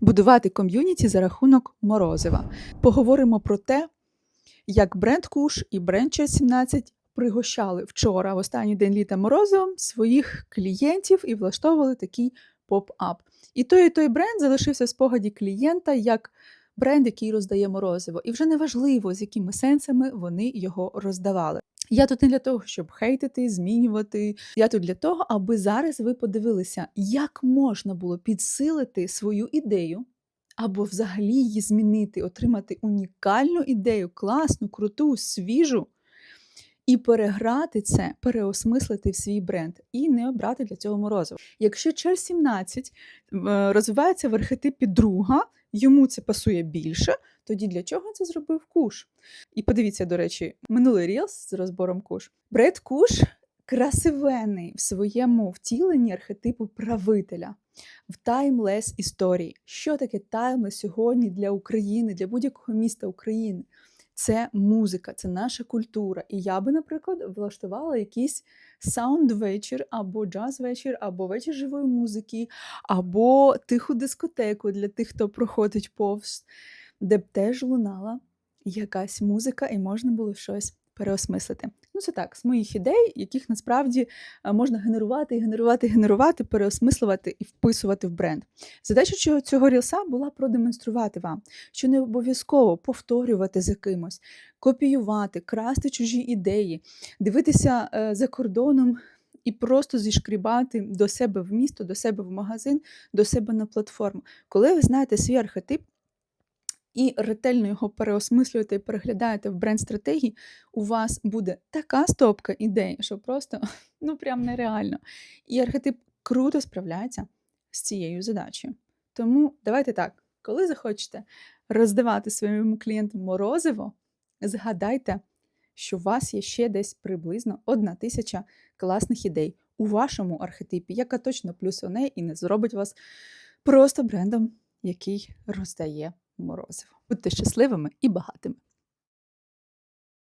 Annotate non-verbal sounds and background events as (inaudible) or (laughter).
будувати ком'юніті за рахунок морозива. Поговоримо про те, як бренд Куш і бренд 17 пригощали вчора, в останній день літа морозивом, своїх клієнтів і влаштовували такий поп-ап. І той, і той бренд залишився в спогаді клієнта як бренд, який роздає морозиво. І вже не важливо, з якими сенсами вони його роздавали. Я тут не для того, щоб хейтити, змінювати. Я тут для того, аби зараз ви подивилися, як можна було підсилити свою ідею, або взагалі її змінити, отримати унікальну ідею, класну, круту, свіжу, і переграти це, переосмислити в свій бренд і не обрати для цього морозиво. Якщо Чер 17 е, розвивається в архетипі друга, йому це пасує більше, тоді для чого це зробив куш? І подивіться, до речі, минулий рілс з розбором куш. Бред Куш красивений в своєму втіленні архетипу правителя. В таймлес історії. Що таке таймлес сьогодні для України, для будь-якого міста України? Це музика, це наша культура. І я би, наприклад, влаштувала якийсь саунд-вечір, або джаз-вечір, або вечір живої музики, або тиху дискотеку для тих, хто проходить повз, де б теж лунала якась музика, і можна було щось переосмислити. Ну, це так, з моїх ідей, яких насправді е, можна генерувати і генерувати, генерувати, переосмислювати і вписувати в бренд. Задача цього- цього рілса була продемонструвати вам, що не обов'язково повторювати за кимось, копіювати, красти чужі ідеї, дивитися е, за кордоном. І просто зішкрібати до себе в місто, до себе в магазин, до себе на платформу. Коли ви знаєте свій архетип, і ретельно його переосмислюєте і переглядаєте в бренд-стратегії, у вас буде така стопка ідей, що просто (laughs) ну прям нереально. І архетип круто справляється з цією задачею. Тому давайте так, коли захочете роздавати своїм клієнтам морозиво, згадайте, що у вас є ще десь приблизно одна тисяча класних ідей у вашому архетипі, яка точно плюсуне і не зробить вас просто брендом, який роздає морозиво. Будьте щасливими і багатими.